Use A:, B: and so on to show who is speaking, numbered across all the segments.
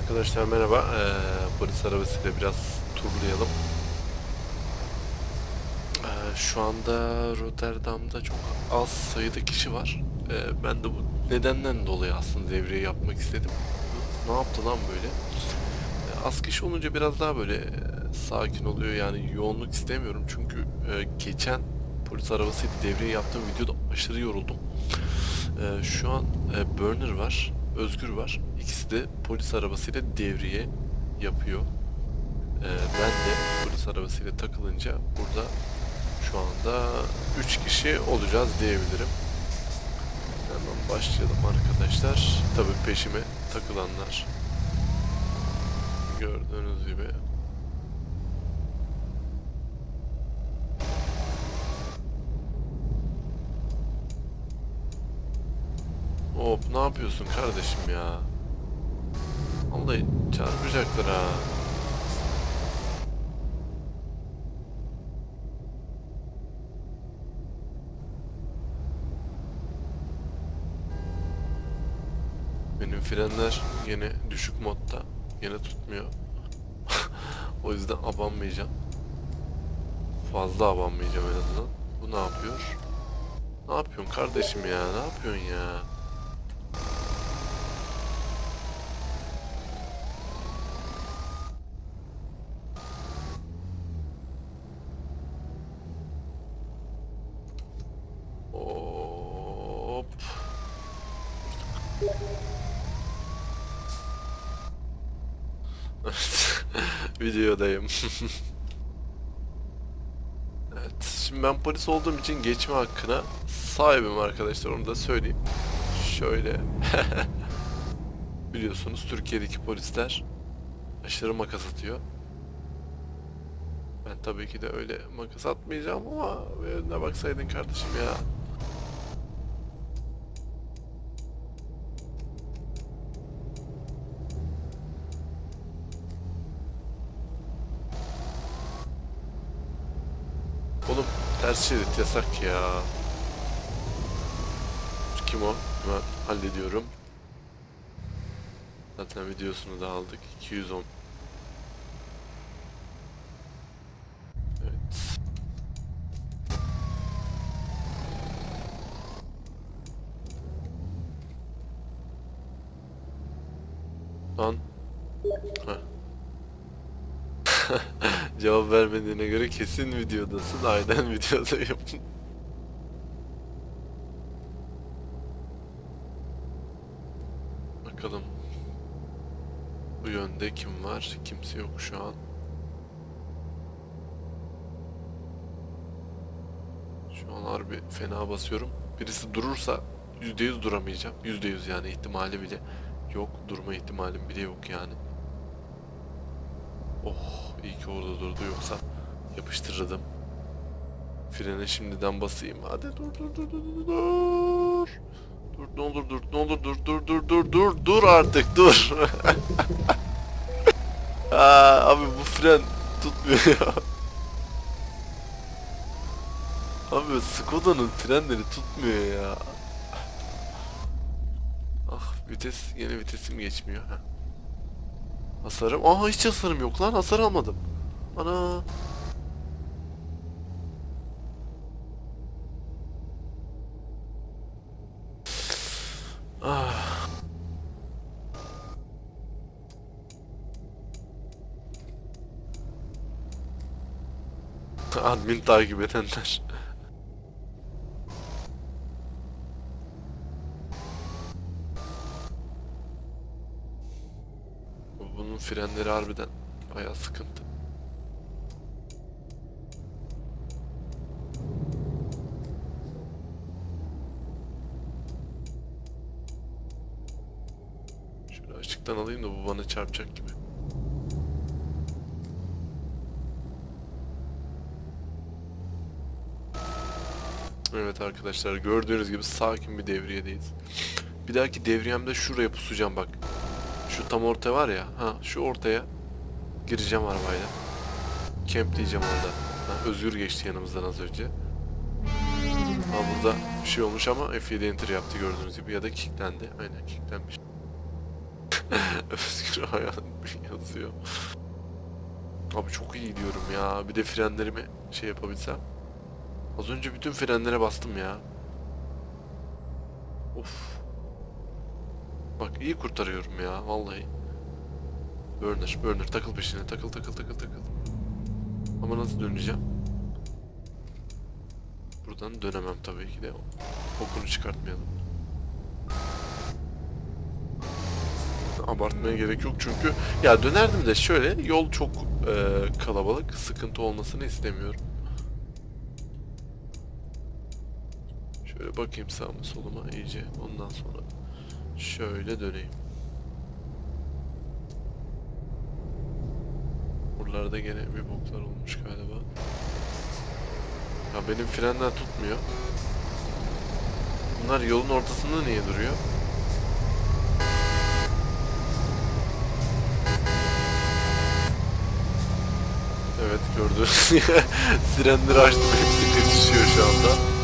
A: Arkadaşlar merhaba. Ee, polis arabasıyla biraz turlayalım. Ee, şu anda Rotterdam'da çok az sayıda kişi var. Ee, ben de bu nedenden dolayı aslında devriye yapmak istedim. Ne yaptı lan böyle? Ee, az kişi olunca biraz daha böyle e, sakin oluyor yani yoğunluk istemiyorum çünkü e, geçen polis arabasıyla devriye yaptığım videoda aşırı yoruldum. Ee, şu an e, Burner var, Özgür var. İkisi de polis arabasıyla devriye yapıyor. Ee, ben de polis arabasıyla takılınca burada şu anda 3 kişi olacağız diyebilirim. Hemen başlayalım arkadaşlar. Tabii peşime takılanlar. Gördüğünüz gibi. Hop ne yapıyorsun kardeşim ya? Vallahi çarpacaklar ha. Benim frenler yine düşük modda. Yine tutmuyor. o yüzden abanmayacağım. Fazla abanmayacağım en azından. Bu ne yapıyor? Ne yapıyorsun kardeşim ya? Ne yapıyorsun ya? Hop. Evet, Videodayım. evet, şimdi ben polis olduğum için geçme hakkına sahibim arkadaşlar onu da söyleyeyim. Şöyle. Biliyorsunuz Türkiye'deki polisler aşırı makas atıyor. Ben tabii ki de öyle makas atmayacağım ama önüne baksaydın kardeşim ya. Ters şerit yasak ya. Kim o? Hemen hallediyorum. Zaten videosunu da aldık. 210. Evet. Lan. Heh. Cevap vermediğine göre kesin videodasın. Aynen videodayım. Bakalım. Bu yönde kim var? Kimse yok şu an. Şu an harbi fena basıyorum. Birisi durursa %100 duramayacağım. %100 yani ihtimali bile yok. Durma ihtimalim bile yok yani. Oh iyi ki orada durdu yoksa yapıştırırdım. Frene şimdiden basayım. Hadi dur dur dur dur dur dur. Ne olur dur ne olur dur dur dur dur dur dur artık dur. Aa, abi bu fren tutmuyor. Abi Skoda'nın frenleri tutmuyor ya. Ah vites yine vitesim geçmiyor. Heh. Hasarım. Aa hiç hasarım yok lan. Hasar almadım. Ana. Ah. Admin takip edenler. Frenleri harbiden bayağı sıkıntı. Şöyle açıktan alayım da bu bana çarpacak gibi. Evet arkadaşlar gördüğünüz gibi sakin bir devriyedeyiz. Bir dahaki devriyemde şuraya pusacağım bak. Şu tam orta var ya. Ha şu ortaya gireceğim arabayla. Campleyeceğim orada. Ha, Özgür geçti yanımızdan az önce. Ha burada bir şey olmuş ama F7 enter yaptı gördüğünüz gibi ya da kicklendi. Aynen kicklenmiş. Özgür hayat yazıyor. Abi çok iyi gidiyorum ya. Bir de frenlerimi şey yapabilsem. Az önce bütün frenlere bastım ya. Of. Bak iyi kurtarıyorum ya vallahi. Burner, burner takıl peşine. Takıl takıl takıl takıl. Ama nasıl döneceğim? Buradan dönemem tabii ki de. Okunu çıkartmayalım. Abartmaya gerek yok çünkü ya dönerdim de şöyle yol çok e, kalabalık sıkıntı olmasını istemiyorum. Şöyle bakayım sağıma soluma iyice ondan sonra şöyle döneyim. Buralarda gene bir boklar olmuş galiba. Ya benim frenler tutmuyor. Bunlar yolun ortasında niye duruyor? Evet gördüğünüz sirenleri açtım hepsi kaçışıyor şu anda.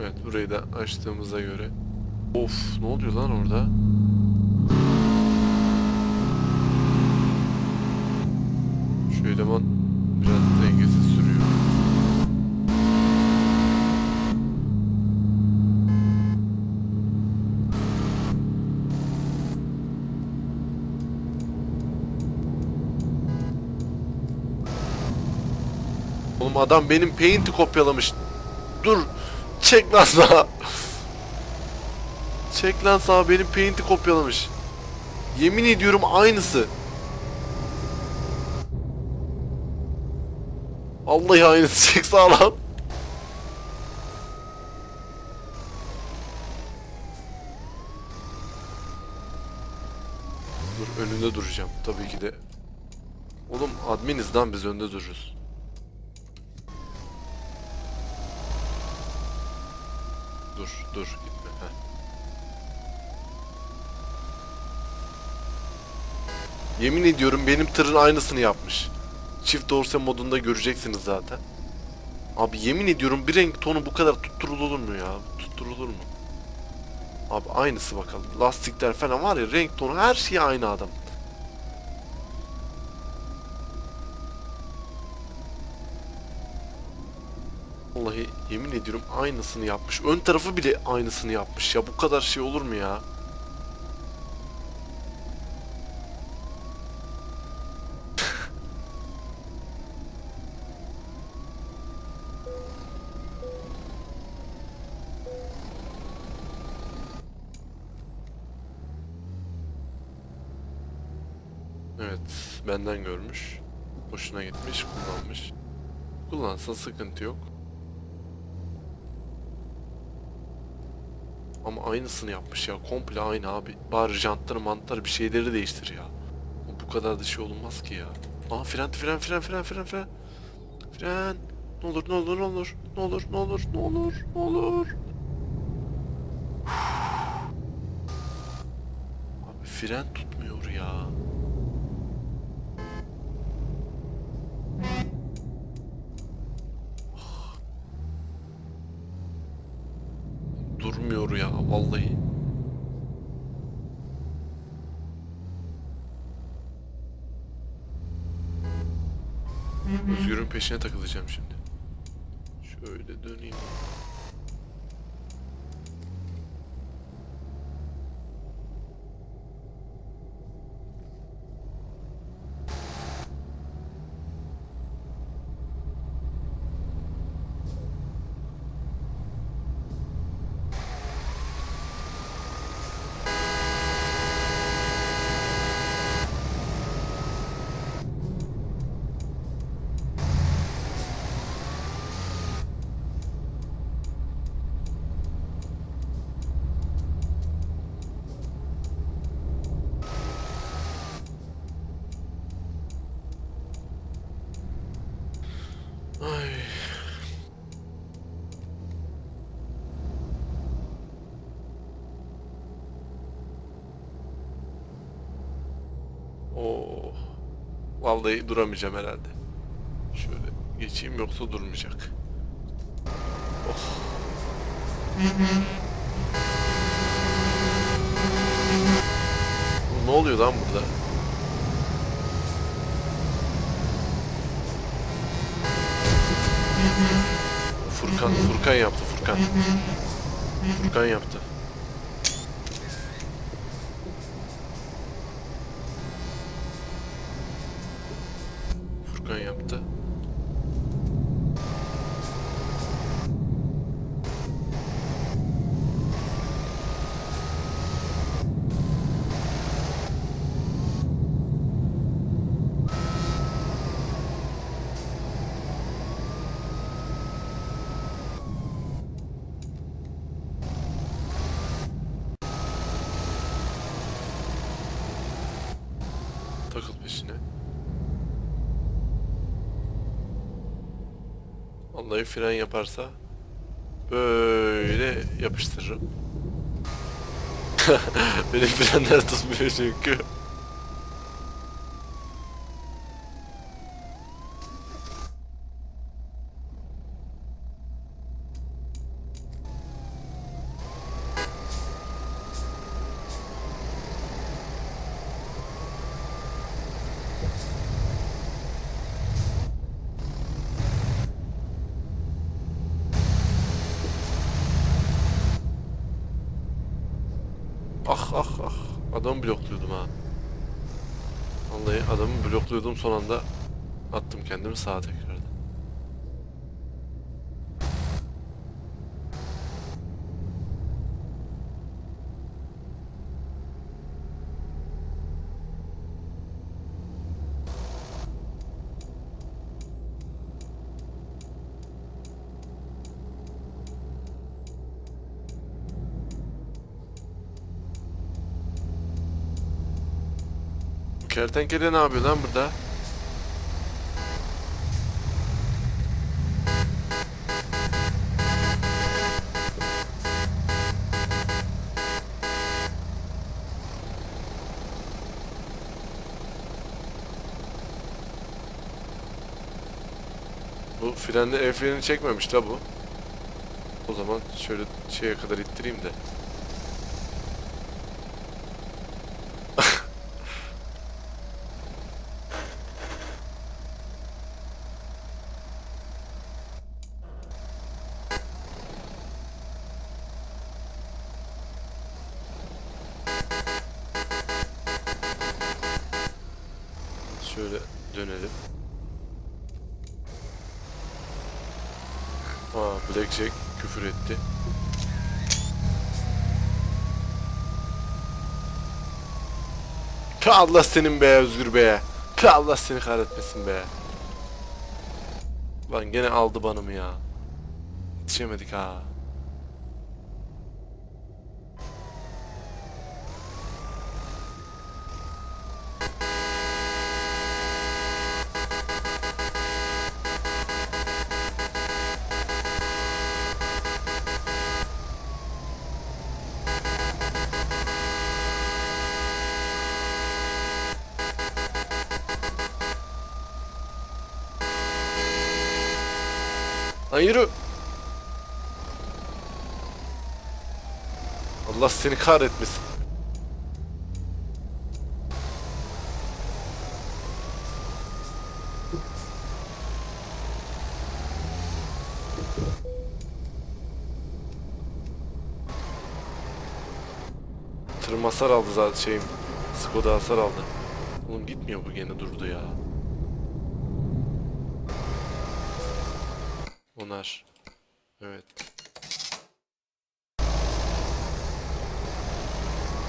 A: Evet burayı açtığımıza göre. Of ne oluyor lan orada? Şu eleman biraz dengesiz sürüyor. Oğlum adam benim paint'i kopyalamış. Dur. Çek lan sağa. Çek lan sağa benim paint'i kopyalamış. Yemin ediyorum aynısı. Vallahi aynısı çek sağa lan. Dur önünde duracağım tabii ki de. Oğlum adminiz lan biz önde dururuz. Dur dur. Yemin ediyorum benim tırın aynısını yapmış. Çift dorse modunda göreceksiniz zaten. Abi yemin ediyorum bir renk tonu bu kadar tutturulur mu ya? Tutturulur mu? Abi aynısı bakalım. Lastikler falan var ya renk tonu her şey aynı adam. Vallahi yemin ediyorum aynısını yapmış. Ön tarafı bile aynısını yapmış ya. Bu kadar şey olur mu ya? Evet, benden görmüş. Hoşuna gitmiş, kullanmış. Kullansa sıkıntı yok. Ama aynısını yapmış ya. Komple aynı abi. Bari jantları mantları bir şeyleri değiştir ya. Bu kadar da şey olmaz ki ya. Aa fren fren fren fren fren fren. Fren. Ne olur ne olur ne olur. Ne olur ne olur ne olur ne olur. Abi fren tutmuyor ya. Durmuyor ya vallahi. Özgür'ün peşine takılacağım şimdi. Şöyle döneyim. Vallahi duramayacağım herhalde. Şöyle geçeyim yoksa durmayacak. Oh. Ne oluyor lan burada? Furkan, Furkan yaptı Furkan. Furkan yaptı. Furkan yaptı. Takıl peşine. Vallahi fren yaparsa böyle yapıştırırım. Benim frenler tutmuyor çünkü. Ah ah Adamı blokluyordum ha. Vallahi adamı blokluyordum son anda attım kendimi sağa tekrardan. Bu kertenkele ne yapıyor lan burada? Bu frende el freni çekmemiş la bu. O zaman şöyle şeye kadar ittireyim de. Şöyle dönelim. Aa Blackjack küfür etti. Tüh Allah senin be Özgür be. Tüh Allah seni kahretmesin be. Lan gene aldı banımı ya. Yetişemedik ha. Lan yürü. Allah seni kahretmesin. Tırım hasar aldı zaten şeyim. Skoda hasar aldı. Oğlum gitmiyor bu gene durdu ya. Onar. Evet.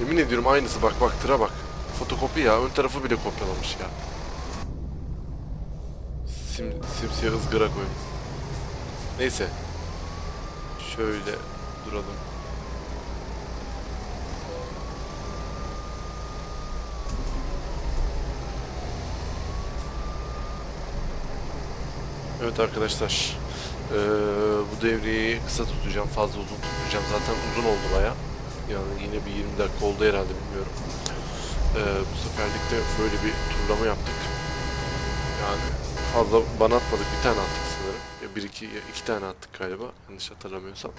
A: Yemin ediyorum aynısı bak bak tıra bak. Fotokopi ya ön tarafı bile kopyalamış ya. Sim, simsiyah ızgara koyun. Neyse. Şöyle duralım. Evet arkadaşlar. Ee, bu devreyi kısa tutacağım. Fazla uzun tutmayacağım. Zaten uzun oldu baya. Yani yine bir 20 dakika oldu herhalde bilmiyorum. Ee, bu seferlik de böyle bir turlama yaptık. Yani fazla bana atmadık. Bir tane attık sanırım. Ya bir iki, ya iki tane attık galiba. Yanlış hatırlamıyorsam.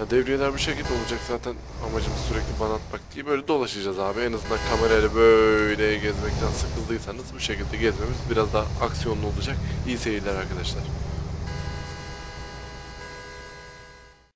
A: Ya devriyeler bu şekilde olacak zaten amacımız sürekli bana atmak değil. Böyle dolaşacağız abi. En azından kamerayla böyle gezmekten sıkıldıysanız bu şekilde gezmemiz biraz daha aksiyonlu olacak. İyi seyirler arkadaşlar.